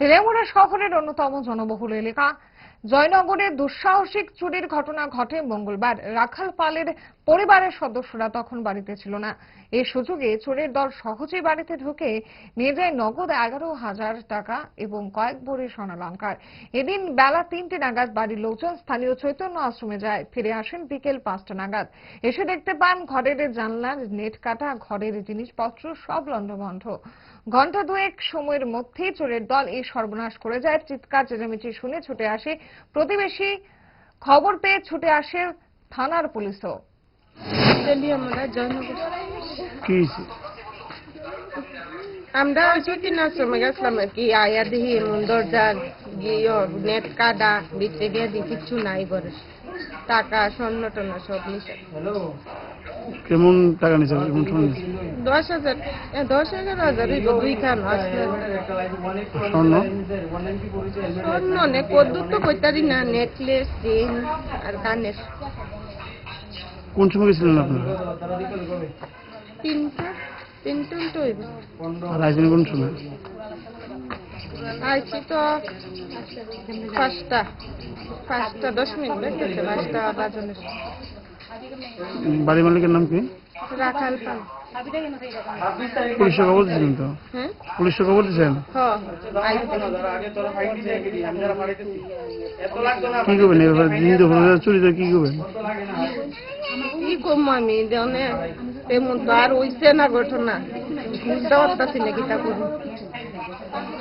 তেলেঙ্গানা শহরের অন্যতম জনবহুল এলাকা। জয়নগরে দুঃসাহসিক চুরির ঘটনা ঘটে মঙ্গলবার। রাখাল পালের পরিবারের সদস্যরা তখন বাড়িতে ছিল না। এই সুযোগে চোরের দল সহজেই বাড়িতে ঢুকে নিয়ে যায় নগদ এগারো হাজার টাকা এবং কয়েক ভরি স্বর্ণালঙ্কার এদিন বেলা তিনটে নাগাদ বাড়ির লোকজন স্থানীয় চৈতন্য আশ্রমে যায়, ফিরে আসেন বিকেল পাঁচটা নাগাদ। এসে দেখতে পান ঘরের জানলার নেট কাটা, ঘরের জিনিসপত্র সব লণ্ডভণ্ড ঘণ্টা দুয়েক সময়ের মধ্যেই চোরের দল এই সর্বনাশ করে যায়। চিৎকার, চেঁচামেচি শুনে ছুটে আসে প্রতিবেশী খবর পেয়ে ছুটে আসে থানার পুলিশও। আমরা আশ্রমে গেছিলাম আর কি আয়া দেখি এমন দরজা গিয়ে নেট কাটা ভিতরে গিয়ে দেখি কিচ্ছু নাই ঘরে। টাকা স্বর্ণ টর্ণ সব নিচে কেমন টাকা নিছে? কেমন সময় নিছে? দশ হাজার। দশ এগারো হাজার দুই খান আসলে স্বর্ণ? স্বর্ণ নে কদ্দুর তো কইতারি না নেকলেস চেন আর কানের। কোন সময় গেছিলেন আপনারা? তিনটা তিনটা তো আর আইসেন কোন সময়? আইছি তো পাঁচটা পাঁচটা দশ মিনিট পাঁচটা বাজনের। বাড়ি মালিকের নাম কি? রাখাল পাল। পুলিশে খবর দিয়েছিলেন তো? হ্যাঁ পুলিশে খবর দিয়েছেন? কি করবেন? দিন দুপুরে চুরি তো কি করবেন? কি কম আমি? তেমন তো আর হইছে না ঘটনা। বুঝতে পারতাছি না কিটা করব।